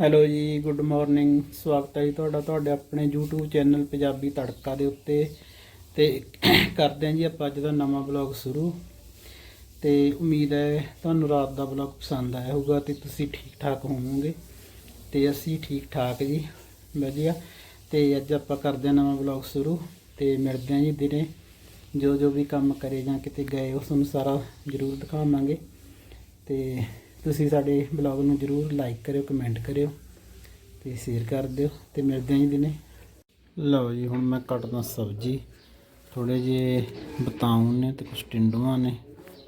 Hello ਜੀ, good morning, ਸਵਾਗਤ ਹੈ ਜੀ ਤੁਹਾਡਾ, ਤੁਹਾਡੇ ਆਪਣੇ YouTube ਚੈਨਲ ਪੰਜਾਬੀ ਤੜਕਾ ਦੇ ਉੱਤੇ। ਤੇ ਕਰਦੇ ਹਾਂ ਜੀ ਆਪਾਂ ਅੱਜ ਦਾ ਨਵਾਂ ਬਲੌਗ ਸ਼ੁਰੂ। ਤੇ ਉਮੀਦ ਹੈ ਤੁਹਾਨੂੰ ਰਾਤ ਦਾ ਬਲੌਗ ਪਸੰਦ ਆਇਆ ਹੋਊਗਾ ਤੇ ਤੁਸੀਂ ਠੀਕ ਠਾਕ ਹੋਵੋਗੇ। ਤੇ ਅਸੀਂ ਠੀਕ ਠਾਕ ਜੀ, ਵਧੀਆ। ਤੇ ਅੱਜ ਆਪਾਂ ਕਰਦੇ ਹਾਂ ਨਵਾਂ ਬਲੌਗ ਸ਼ੁਰੂ ਤੇ ਮਿਲਦੇ ਹਾਂ ਜੀ ਦਿਨੇ। ਜੋ ਜੋ ਵੀ ਕੰਮ ਕਰੇ ਜਾਂ ਕਿਤੇ ਗਏ ਉਸ ਨੂੰ ਸਾਰਾ ਜ਼ਰੂਰ ਦਿਖਾਵਾਂਗੇ। ਤੇ ਤੁਸੀਂ ਸਾਡੇ ਬਲੌਗ ਨੂੰ ਜ਼ਰੂਰ ਲਾਈਕ ਕਰਿਓ ਕਮੈਂਟ ਕਰਿਓ ਤੇ ਸ਼ੇਅਰ ਕਰ ਦਿਓ ਤੇ ਮਿਲਦੇ ਹਾਂ ਜੀ ਦਿਨੇ। ਲਓ ਜੀ, ਹੁਣ ਮੈਂ ਕੱਟਦਾ ਸਬਜ਼ੀ। ਥੋੜੇ ਜਿਹੇ ਬਤਾਉਂ ਨੇ ਤੇ ਕੁਝ ਟਿੰਡੂਆਂ ਨੇ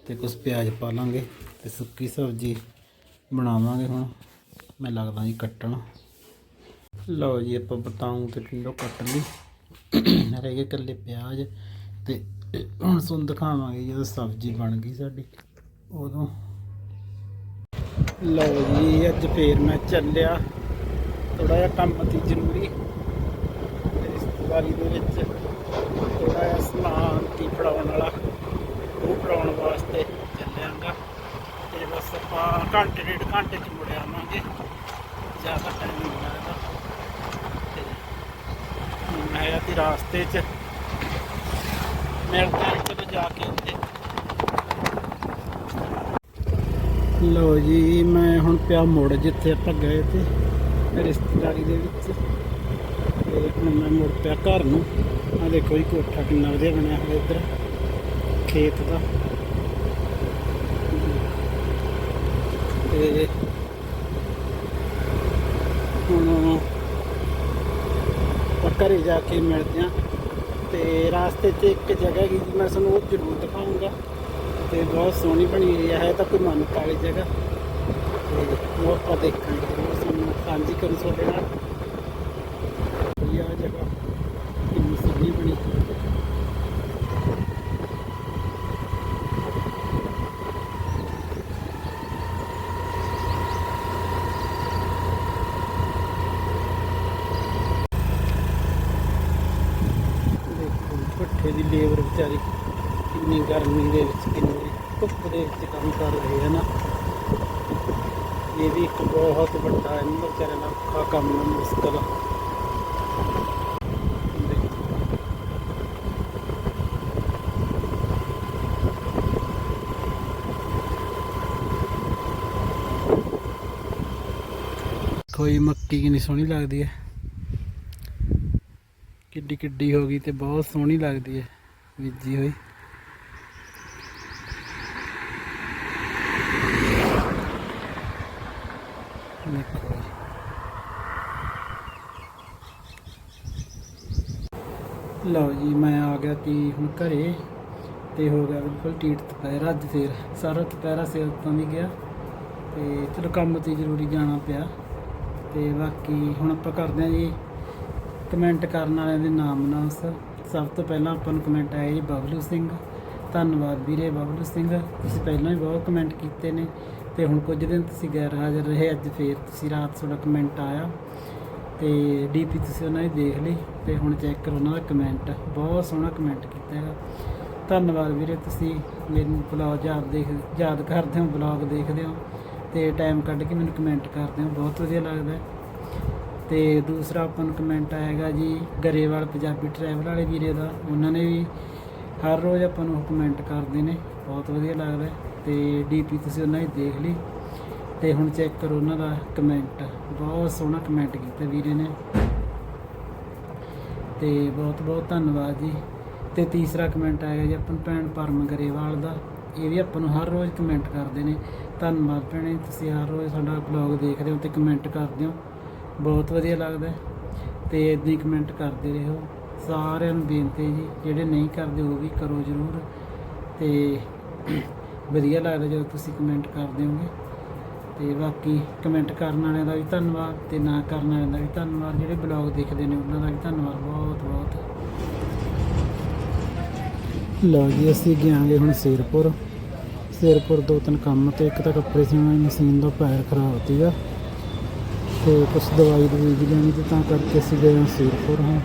ਤੇ ਕੁਝ ਪਿਆਜ਼ ਪਾ ਲਾਂਗੇ ਤੇ ਸੁੱਕੀ ਸਬਜ਼ੀ ਬਣਾਵਾਂਗੇ ਹੁਣ। ਮੈਂ ਲੱਗਦਾ ਜੀ ਕੱਟਣ। ਲਓ ਜੀ, ਆਪਾਂ ਬਤਾਉਂ ਤੇ ਟਿੰਡੋ ਕੱਟ ਲਈ। ਰਹਿ ਗਏ ਇਕੱਲੇ ਪਿਆਜ਼ ਤੇ ਹੁਣ ਤੁਹਾਨੂੰ ਦਿਖਾਵਾਂਗੇ ਜਦੋਂ ਸਬਜ਼ੀ ਬਣ ਗਈ ਸਾਡੀ। ਉਦੋਂ ਲਓ ਜੀ, ਅੱਜ ਫੇਰ ਮੈਂ ਚੱਲਿਆ ਥੋੜਾ ਜਿਹਾ ਕੰਮ ਸੀ ਜ਼ਰੂਰੀ। ਤੇ ਰਿਸ਼ਤੇਦਾਰੀ ਦੇ ਵਿੱਚ ਥੋੜਾ ਜਿਹਾ ਸਮਾਨ ਕੀ ਫੜਾਉਣ ਵਾਲਾ, ਉਹ ਫੜਾਉਣ ਵਾਸਤੇ ਚੱਲਿਆਂਗਾ। ਤੇ ਬਸ ਆਪਾਂ ਘੰਟੇ, ਡੇਢ ਘੰਟੇ ਚ ਮੁੜ ਆਵਾਂਗੇ। ਜ਼ਿਆਦਾ ਟਾਈਮ ਨਹੀਂ ਲੱਗਦਾ। ਤੇ ਮੈਂ ਆ ਤੇ ਰਾਸਤੇ ਚ ਮਿਲਦੇ ਹਾਂ ਚਲੋ ਜਾ ਕੇ ਉੱਥੇ ਲਓ ਜੀ, ਮੈਂ ਹੁਣ ਪਿਆ ਮੋੜ ਜਿੱਥੇ ਆਪਾਂ ਗਏ ਤੇ ਰਿਸ਼ਤੇਦਾਰੀ ਦੇ ਵਿੱਚ। ਤੇ ਹੁਣ ਮੈਂ ਮੁੜ ਪਿਆ ਘਰ ਨੂੰ। ਆ ਦੇਖੋ ਜੀ, ਕੋਠਾ ਕਿੰਨਾ ਵਧੀਆ ਬਣਿਆ ਹੋਇਆ ਇੱਧਰ, ਖੇਤ ਦਾ। ਤੇ ਹੁਣ ਆਪਾਂ ਘਰੇ ਜਾ ਕੇ ਮਿਲਦੇ ਹਾਂ। ਤੇ ਰਾਸਤੇ 'ਚ ਇੱਕ ਜਗ੍ਹਾ ਹੈਗੀ ਮੈਂ ਤੁਹਾਨੂੰ ਉਹ ਜ਼ਰੂਰ ਦਿਖਾਊਂਗਾ। ਤੇ ਬਹੁਤ ਸੋਹਣੀ ਬਣੀ ਹੋਈ ਹੈ ਤਾਂ ਕੋਈ ਮਨ ਕਾਲੀ ਜਗ੍ਹਾ। ਤੇ ਉਹ ਆਪਾਂ ਦੇਖਾਂਗੇ ਜ਼ਰੂਰ ਤੁਹਾਨੂੰ ਸਾਂਝੀ ਕਰੋ ਤੁਹਾਡੇ ਨਾਲ ਇਹ ਜਗ੍ਹਾ ਕਿੰਨੀ ਸੋਹਣੀ ਬਣੀ ਦੇਖੋ ਭੱਠੇ ਦੀ ਲੇਬਰ ਵਿਚਾਰੀ ਕਿੰਨੀ ਗਰਮੀ ਦੇ ਵਿੱਚ ਕਿੰਨੀ ਧੁੱਪ ਦੇ ਵਿੱਚ ਕੰਮ ਕਰ ਰਹੇ ਹਨ ਇਹ ਵੀ ਇੱਕ ਬਹੁਤ ਵੱਡਾ ਇਹਨਾਂ ਦਾ ਵਿਚਾਰਿਆਂ ਦਾ ਔਖਾ ਕੰਮ ਹੈ, ਮੁਸ਼ਕਲ ਕੋਈ ਮੱਕੀ ਕਿੰਨੀ ਸੋਹਣੀ ਲੱਗਦੀ ਹੈ। ਕਿੱਡੀ ਕਿੱਡੀ ਹੋ ਗਈ ਤੇ ਬਹੁਤ ਸੋਹਣੀ ਲੱਗਦੀ ਹੈ, ਬੀਜੀ ਹੋਈ ਦੇਖੋ ਜੀ। ਲਓ ਜੀ, ਮੈਂ ਆ ਗਿਆ ਤੀ ਹੁਣ ਘਰੇ ਤੇ ਹੋ ਗਿਆ ਬਿਲਕੁਲ ਟੀਟ ਦੁਪਹਿਰਾ, ਅੱਜ ਫੇਰ ਸਾਰਾ ਦੁਪਹਿਰਾ ਸਿਰ ਤੋਂ ਨਹੀਂ ਗਿਆ ਤੇ ਚਲੋ ਕੰਮ ਤੇ ਜ਼ਰੂਰੀ ਜਾਣਾ ਪਿਆ ਤੇ ਬਾਕੀ ਹੁਣ ਆਪਾਂ ਕਰਦੇ ਹਾਂ ਜੀ ਕਮੈਂਟ ਕਰਨ ਵਾਲਿਆਂ ਦੇ ਨਾਮ ਨਾਲ ਸਭ ਤੋਂ ਪਹਿਲਾਂ ਆਪਾਂ ਨੂੰ ਕਮੈਂਟ ਆਇਆ ਜੀ, ਬਬਲੂ ਸਿੰਘ। ਧੰਨਵਾਦ ਵੀਰੇ ਬਬਲੂ ਸਿੰਘ, ਤੁਸੀਂ ਪਹਿਲਾਂ ਵੀ ਬਹੁਤ ਕਮੈਂਟ ਕੀਤੇ ਨੇ ਤੇ ਹੁਣ ਕੁਝ ਦਿਨ ਤੁਸੀਂ ਗੈਰ ਹਾਜ਼ਰ ਰਹੇ, ਅੱਜ ਫੇਰ ਤੁਸੀਂ ਰਾਤ ਤੁਹਾਡਾ ਕਮੈਂਟ ਆਇਆ। ਤੇ ਡੀਪੀ ਤੁਸੀਂ ਉਹਨਾਂ ਦੀ ਦੇਖ ਲਈ ਤੇ ਹੁਣ ਚੈੱਕ ਕਰੋ ਉਹਨਾਂ ਦਾ ਕਮੈਂਟ ਬਹੁਤ ਸੋਹਣਾ ਕਮੈਂਟ ਕੀਤਾ ਹੈਗਾ। ਧੰਨਵਾਦ ਵੀਰੇ ਤੁਸੀਂ ਮੈਨੂੰ ਬਲੌਗ ਯਾਦ ਦੇਖ ਯਾਦ ਕਰਦੇ ਹੋ ਬਲੌਗ ਦੇਖਦੇ ਹੋ ਤੇ ਟਾਈਮ ਕੱਢ ਕੇ ਮੈਨੂੰ ਕਮੈਂਟ ਕਰਦੇ ਹੋ। ਬਹੁਤ ਵਧੀਆ ਲੱਗਦਾ ਹੈ। ਤੇ ਦੂਸਰਾ ਆਪਾਂ ਨੂੰ ਕਮੈਂਟ ਆਏਗਾ ਜੀ, ਗਰੇਵਾਲ ਪੰਜਾਬੀ ਟਰੈਵਲ ਵਾਲੇ ਵੀਰੇ ਦਾ। ਉਹਨਾਂ ਨੇ ਵੀ ਹਰ ਰੋਜ਼ ਆਪਾਂ ਨੂੰ ਕਮੈਂਟ ਕਰਦੇ ਨੇ। ਬਹੁਤ ਵਧੀਆ ਲੱਗਦਾ ਹੈ। ਤੇ ਡੀਪੀ ਤੁਸੀਂ ਉਹਨਾਂ ਦੀ ਦੇਖ ਲਈ। ਤੇ ਹੁਣ ਚੈੱਕ ਕਰੋ ਉਹਨਾਂ ਦਾ ਕਮੈਂਟ ਬਹੁਤ ਸੋਹਣਾ ਕਮੈਂਟ ਕੀਤਾ ਵੀਰੇ ਨੇ। ਤੇ ਬਹੁਤ ਬਹੁਤ ਧੰਨਵਾਦ ਜੀ। ਤੇ ਤੀਸਰਾ ਕਮੈਂਟ ਆਇਆ ਜੀ ਆਪਾਂ ਭੈਣ ਪਰਮ ਗਰੇਵਾਲ ਦਾ। ਇਹ ਵੀ ਆਪਾਂ ਨੂੰ ਹਰ ਰੋਜ਼ ਕਮੈਂਟ ਕਰਦੇ ਨੇ। ਧੰਨਵਾਦ ਭੈਣੇ, ਤੁਸੀਂ ਹਰ ਰੋਜ਼ ਸਾਡਾ ਬਲੌਗ ਦੇਖਦੇ ਹੋ ਤੇ ਕਮੈਂਟ ਕਰਦੇ ਹੋ। ਬਹੁਤ ਵਧੀਆ ਲੱਗਦਾ। ਹੈ। ਤੇ ਇਦਾਂ ਹੀ ਕਮੈਂਟ ਕਰਦੇ ਰਹੋ। ਸਾਰਿਆਂ ਨੂੰ ਬੇਨਤੀ ਜੀ, ਜਿਹੜੇ ਨਹੀਂ ਕਰਦੇ ਉਹ ਵੀ ਕਰੋ ਜ਼ਰੂਰ। ਤੇ ਵਧੀਆ ਲੱਗਦਾ ਜਦੋਂ ਤੁਸੀਂ ਕਮੈਂਟ ਕਰਦੇ ਹੋਗੇ ਤੇ ਬਾਕੀ ਕਮੈਂਟ ਕਰਨ ਵਾਲਿਆਂ ਦਾ ਵੀ ਧੰਨਵਾਦ ਤੇ ਨਾ ਕਰਨ ਵਾਲਿਆਂ ਦਾ ਵੀ ਧੰਨਵਾਦ। ਜਿਹੜੇ ਬਲੌਗ ਦੇਖਦੇ ਨੇ ਉਹਨਾਂ ਦਾ ਵੀ ਧੰਨਵਾਦ ਬਹੁਤ ਬਹੁਤ। ਲਓ ਜੀ, ਅਸੀਂ ਗਿਆਂਗੇ ਹੁਣ ਸ਼ੇਰਪੁਰ। ਸ਼ੇਰਪੁਰ ਦੋ ਤਿੰਨ ਕੰਮ ਤੇ ਇੱਕ ਤਾਂ ਕੱਪੜੇ ਸਿਉਣ ਵਾਲੀ ਮਸ਼ੀਨ ਦਾ ਪੈਰ ਖਰਾਬ ਸੀਗਾ। ਤੇ ਕੁਝ ਦਵਾਈ ਦਵਾਈ ਵੀ ਲੈਣੀ ਤੇ ਤਾਂ ਕਰਕੇ ਅਸੀਂ ਗਏ ਹਾਂ ਸ਼ੇਰਪੁਰ, ਹਾਂ।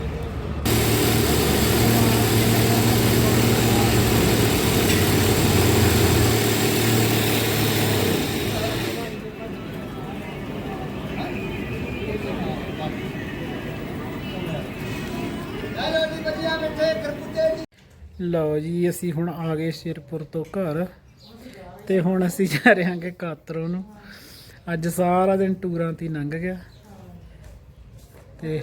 ਲਓ ਜੀ ਅਸੀਂ ਹੁਣ ਆ ਗਏ ਸ਼ੇਰਪੁਰ ਤੋਂ ਘਰ ਤੇ ਹੁਣ ਅਸੀਂ ਜਾ ਰਹੇ ਹਾਂਗੇ ਕਾਤਰੋਂ ਨੂੰ। ਅੱਜ ਸਾਰਾ ਦਿਨ ਟੂਰਾਂ ਤੇ ਲੰਘ ਗਿਆ ਤੇ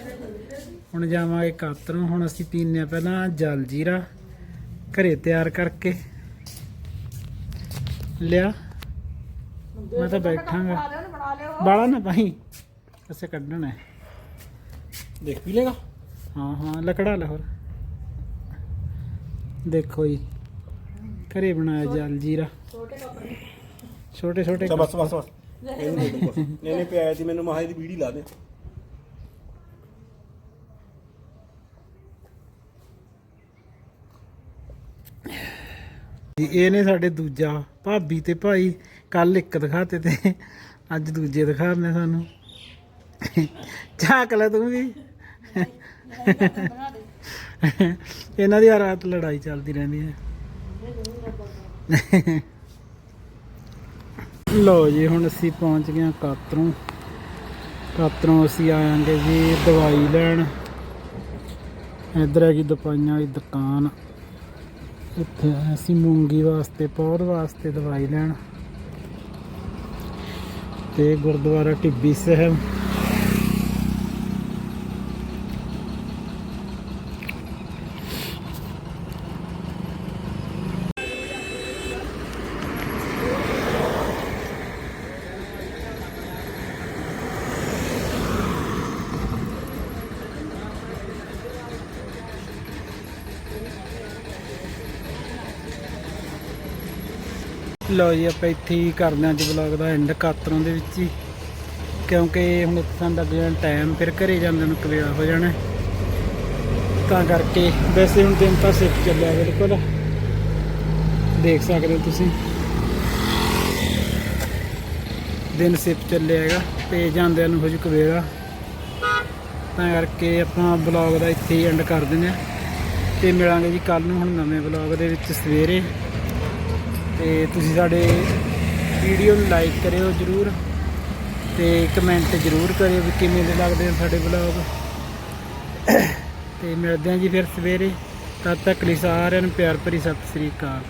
ਹੁਣ ਜਾਵਾਂਗੇ ਕਾਤਰੋਂ। ਹੁਣ ਅਸੀਂ ਪੀਨੇ ਆ ਪਹਿਲਾਂ ਜਲ ਜੀਰਾ ਘਰੇ ਤਿਆਰ ਕਰਕੇ। ਲਿਆ। ਮੈਂ ਤਾਂ ਬੈਠਾਂਗਾ। ਬਾਲਾ ਨਾ ਪਾਈ ਅਸੀਂ ਕੱਢਣਾ ਹੈ। ਦੇਖ ਪੀ ਲੇਗਾ? ਹਾਂ ਹਾਂ ਲਕੜਾ ਲਾ ਹੋਰ ਦੇਖੋ ਜੀ ਘਰੇ ਬਣਾਇਆ ਜਲ ਜੀਰਾ ਛੋਟੇ ਛੋਟੇ ਚਾ ਬਸ ਬਸ ਬਸ। ਇਹਨੂੰ ਪਿਆਇਆ ਸੀ ਮੈਨੂੰ ਮਹਾ ਦੀ ਵੀੜੀ ਲਾ ਦੇ। ਜੀ, ਇਹ ਨੇ ਸਾਡੇ ਦੂਜਾ ਭਾਬੀ ਤੇ ਭਾਈ। ਕੱਲ ਇੱਕ ਦਿਖਾਤੇ ਤੇ ਅੱਜ ਦੂਜੇ ਦਿਖਾਣੇ ਸਾਨੂੰ। ਝਾਕ ਲੈ ਤੂੰ ਵੀ? ਇਹਨਾਂ ਦੀ ਹਰ ਰਾਤ ਲੜਾਈ ਚੱਲਦੀ ਰਹਿੰਦੀ ਹੈ। ਲੋ ਜੀ, ਹੁਣ ਅਸੀਂ ਪਹੁੰਚ ਗਏ ਹਾਂ ਕਾਤਰੋਂ। ਕਾਤਰੋਂ ਅਸੀਂ ਆਵਾਂਗੇ ਜੀ ਦਵਾਈ ਲੈਣ। ਇੱਧਰ ਹੈਗੀ ਦਵਾਈਆਂ ਦੀ ਦੁਕਾਨ। ਇੱਥੇ ਆਏ ਅਸੀਂ ਮੂੰਗੀ ਵਾਸਤੇ ਪੌਦ ਵਾਸਤੇ ਦਵਾਈ ਲੈਣ। ਤੇ ਗੁਰਦੁਆਰਾ ਟਿੱਬੀ ਸਾਹਿਬ। ਲਓ ਜੀ, ਆਪਾਂ ਇੱਥੇ ਹੀ ਕਰਦੇ ਹਾਂ ਅੱਜ ਵਲੌਗ ਦਾ ਐਂਡ ਕਾਤਰੋਂ ਦੇ ਵਿੱਚ ਹੀ। ਕਿਉਂਕਿ ਹੁਣ ਇੱਥੇ ਦਾ ਲੱਗ ਟਾਈਮ ਫਿਰ ਘਰੇ ਜਾਂਦੇ ਨੂੰ ਕਵੇਲਾ ਹੋ ਜਾਣਾ ਤਾਂ ਕਰਕੇ ਵੈਸੇ ਹੁਣ ਦਿਨ ਤਾਂ ਸਿੱਖ ਚੱਲਿਆ ਬਿਲਕੁਲ। ਦੇਖ ਸਕਦੇ ਹੋ ਤੁਸੀਂ। ਦਿਨ ਸਿੱਖ ਚੱਲਿਆ ਹੈਗਾ, ਤੇ ਜਾਂਦਿਆਂ ਨੂੰ ਹੋ ਜੂ ਕਵੇਲਾ ਤਾਂ ਕਰਕੇ ਆਪਾਂ ਵਲੌਗ ਦਾ ਇੱਥੇ ਹੀ ਐਂਡ ਕਰ ਦਿੰਦੇ ਹਾਂ। ਤੇ ਮਿਲਾਂਗੇ ਜੀ ਕੱਲ ਨੂੰ ਹੁਣ ਨਵੇਂ ਵਲੌਗ ਦੇ ਵਿੱਚ ਸਵੇਰੇ। ਤੇ ਤੁਸੀਂ ਸਾਡੇ ਵੀਡੀਓ ਨੂੰ ਲਾਈਕ ਕਰਿਓ ਜਰੂਰ ਤੇ ਕਮੈਂਟ ਜਰੂਰ ਕਰਿਓ ਵੀ ਕਿਵੇਂ ਦੇ ਲੱਗਦੇ ਆ ਸਾਡੇ ਵਲੌਗ ਤੇ ਮਿਲਦੇ ਹਾਂ ਜੀ ਫਿਰ ਸਵੇਰੇ। ਤਦ ਤੱਕ ਲਈ ਸਾਰਿਆਂ ਨੂੰ ਪਿਆਰ ਭਰੀ ਸਤਿ ਸ੍ਰੀ ਅਕਾਲ।